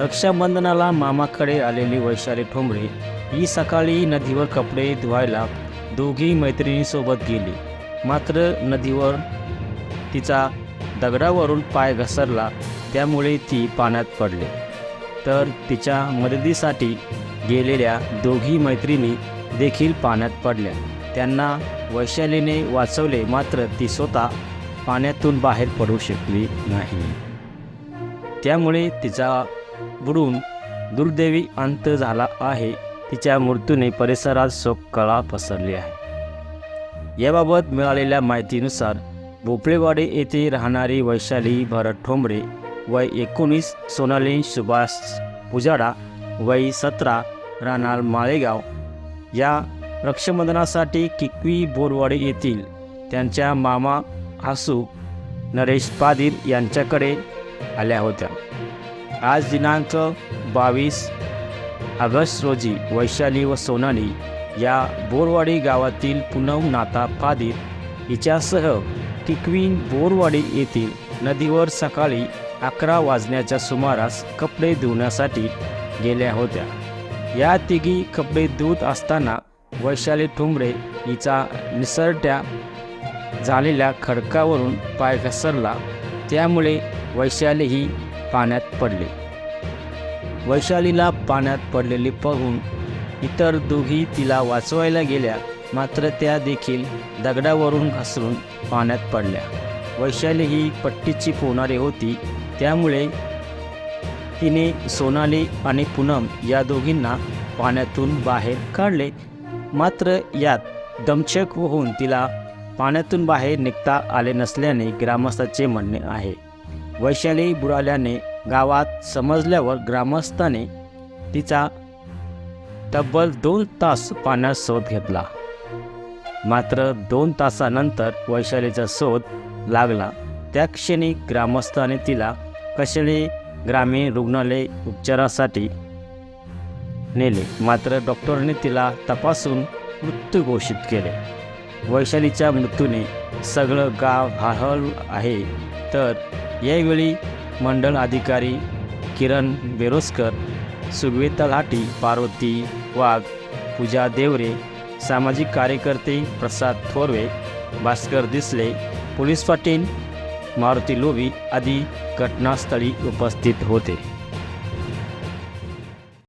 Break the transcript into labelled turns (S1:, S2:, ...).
S1: रक्षाबंधनाला मामाकडे आलेली वैशाली ठोंबरे ही सकाळी नदीवर कपडे धुवायला दोघी मैत्रिणीसोबत गेली. मात्र नदीवर तिचा दगडावरून पाय घसरला त्यामुळे ती पाण्यात पडली. तर तिच्या मदतीसाठी गेलेल्या दोघी मैत्रिणी देखील पाण्यात पडल्या. त्यांना वैशालीने वाचवले मात्र ती स्वतः पाण्यातून बाहेर पडू शकली नाही. त्यामुळे तिचा बुडून दुर्दैवी अंत झाला आहे. तिच्या मृत्यूने परिसरात शोककळा पसरली आहे. याबाबत मिळालेल्या माहितीनुसार भोपळेवाडी येथे राहणारी वैशाली भरत ठोंबरे वय एकोणीस सोनाली सुभाष पुजाडा वय सतरा राहणार माळेगाव या रक्षाबंधनासाठी किकवी बोरवाडी येथील त्यांच्या मामा आसू नरेश पादीर यांच्याकडे आल्या होत्या. आज दिनांक बावीस ऑगस्ट रोजी वैशाली व सोनाली या बोरवाडी गावातील पुनम नाता पादीर हिच्यासह टिकवीन बोरवाडी येथील नदीवर सकाळी अकरा वाजण्याच्या सुमारास कपडे धुण्यासाठी गेल्या होत्या. या तिघी कपडे धुत असताना वैशाली ठुंबरे हिचा निसरट्या झालेल्या खडकावरून पाय घसरला. त्यामुळे वैशाली ही पाण्यात पडले. वैशालीला पाण्यात पडलेली पाहून इतर दोघी तिला वाचवायला गेल्या. मात्र त्या देखील दगडावरून घसरून पाण्यात पडल्या. वैशाली ही पट्टीची पोहणारी होती. त्यामुळे तिने सोनाली आणि पूनम या दोघींना पाण्यातून बाहेर काढले. मात्र यात दमछक होऊन तिला पाण्यातून बाहेर निघता आले नसल्याने ग्रामस्थाचे म्हणणे आहे. वैशाली बुडाल्याने गावात समजल्यावर ग्रामस्थाने तिचा तब्बल दोन तास पाण्यात शोध घेतला. मात्र दोन तासानंतर वैशालीचा शोध लागला. त्या क्षणी ग्रामस्थाने तिला कशाने ग्रामीण रुग्णालय उपचारासाठी नेले? मात्र डॉक्टरने तिला तपासून मृत्यू घोषित केले. वैशालीच्या मृत्यूने सगळं गाव हाहल आहे. तर यावेळी मंडळ अधिकारी किरण बेरोसकर सुगवेता लाटी पार्वती वाघ पूजा देवरे सामाजिक कार्यकर्ते प्रसाद थोरवे भास्कर दिसले पोलीस पाटील मारुती लोवी आदी घटनास्थळी उपस्थित होते.